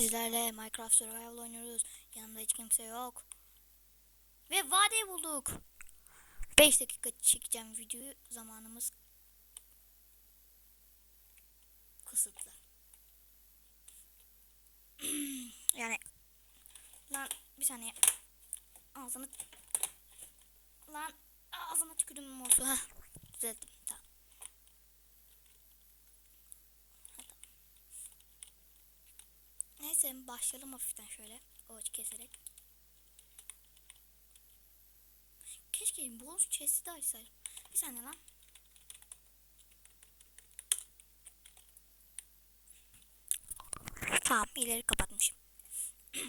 Sizlerle Minecraft Survival oynuyoruz. Yanımda hiç kimse yok. Ve vadeyi bulduk. 5 dakika çekeceğim videoyu. Zamanımız kısıtlı. yani lan bir saniye. Ağzını lan ağzıma tükürdüm olsun. Düzelttim. Neyse başlayalım hafiften şöyle. Ağaç keserek. Keşke bonus chest'i de açsaydım. Bir saniye lan. Tamam ileri kapatmışım.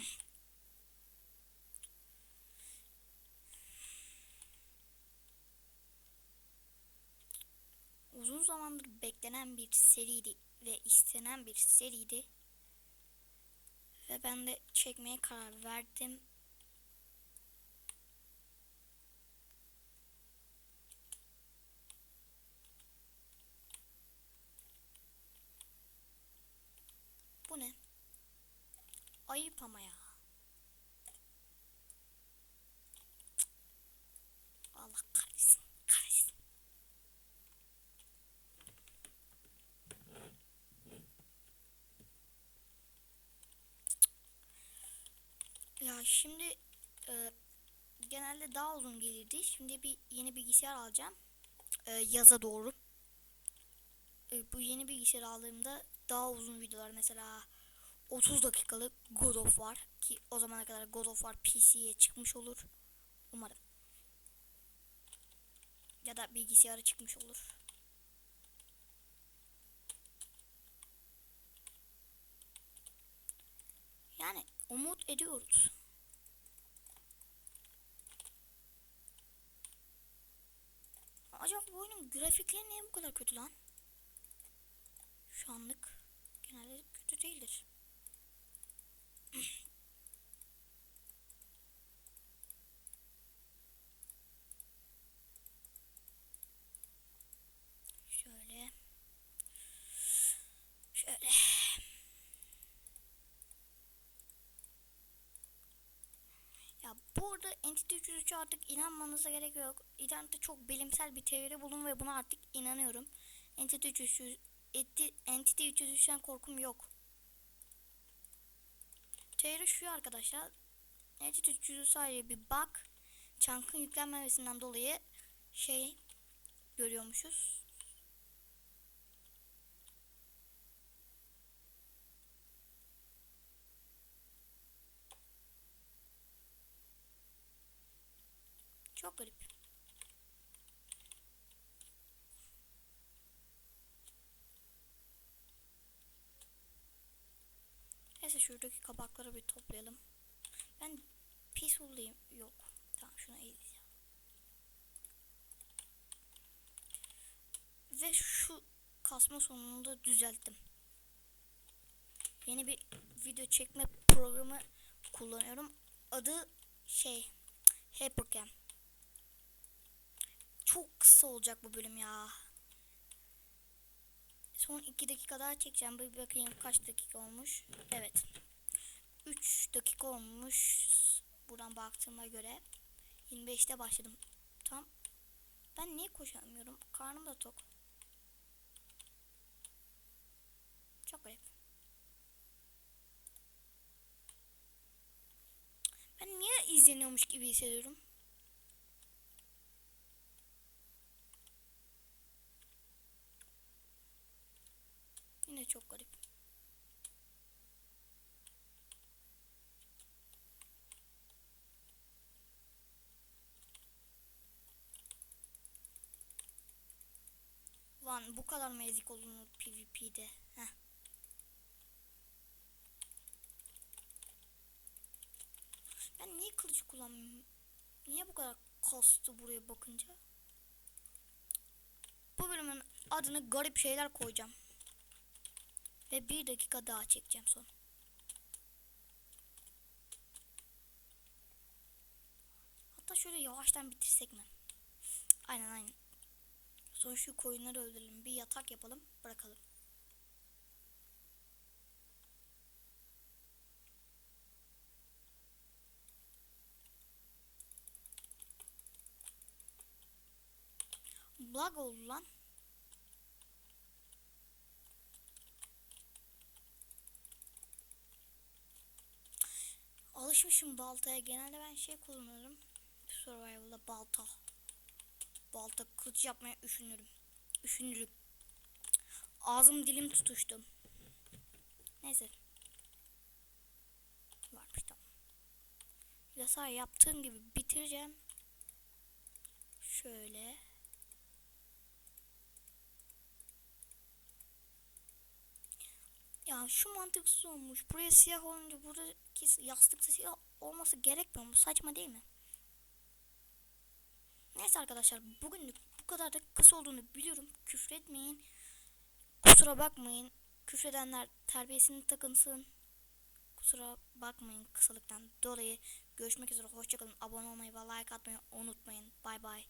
Uzun zamandır beklenen bir seriydi ve istenen bir seriydi. Ve ben de çekmeye karar verdim. Bu ne? Ayıp ama ya. Şimdi e, genelde daha uzun gelirdi. Şimdi bir yeni bilgisayar alacağım. E, yaza doğru. E, bu yeni bilgisayar aldığımda daha uzun videolar mesela 30 dakikalık God of War ki o zamana kadar God of War PC'ye çıkmış olur. Umarım. Ya da bilgisayara çıkmış olur. Yani umut ediyoruz. Acaba bu oyunun grafikleri niye bu kadar kötü lan? Şu anlık genelde kötü değildir. Şöyle. Şöyle. Ya burada Entity 303 artık inanmanıza gerek yok. İnternette çok bilimsel bir teori buldum ve buna artık inanıyorum. Entity 303 Enti- Entity 303'ten korkum yok. Teori şu arkadaşlar. Entity 303 sadece bir bug. Chunk'ın yüklenmemesinden dolayı şey görüyormuşuz. Çok garip. Neyse şuradaki kabakları bir toplayalım. Ben peaceful'dayım. Yok. Tamam şunu eğileceğim. Ve şu kasma sonunu da düzelttim. Yeni bir video çekme programı kullanıyorum. Adı şey Hypercam. Çok kısa olacak bu bölüm ya. Son 2 dakika daha çekeceğim. Bir bakayım kaç dakika olmuş. Evet. 3 dakika olmuş. Buradan baktığıma göre. 25'te başladım. Tam. Ben niye koşamıyorum? Karnım da tok. Çok garip. Ben niye izleniyormuş gibi hissediyorum? Yine çok garip. Lan bu kadar mı ezik olunur PvP'de? Heh. Ben niye kılıç kullanmıyorum? Niye bu kadar kastı buraya bakınca? Bu bölümün adını garip şeyler koyacağım. Ve bir dakika daha çekeceğim son. Hatta şöyle yavaştan bitirsek mi? Aynen aynen. Sonra şu koyunları öldürelim. Bir yatak yapalım. Bırakalım. Bug oldu lan. Alışmışım baltaya. Genelde ben şey kullanırım. Survival'da balta. Balta kılıç yapmaya üşünürüm. Üşünürüm. Ağzım dilim tutuştu. Neyse. Varmış tamam. Yasa yaptığım gibi bitireceğim. Şöyle. Ya şu mantıksız olmuş. Buraya siyah olunca buradaki yastık siyah olması gerekmiyor mu? Saçma değil mi? Neyse arkadaşlar bugünlük bu kadar da kısa olduğunu biliyorum. Küfretmeyin. Kusura bakmayın. Küfredenler terbiyesini takınsın. Kusura bakmayın kısalıktan dolayı. Görüşmek üzere. Hoşçakalın. Abone olmayı ve like atmayı unutmayın. Bay bay.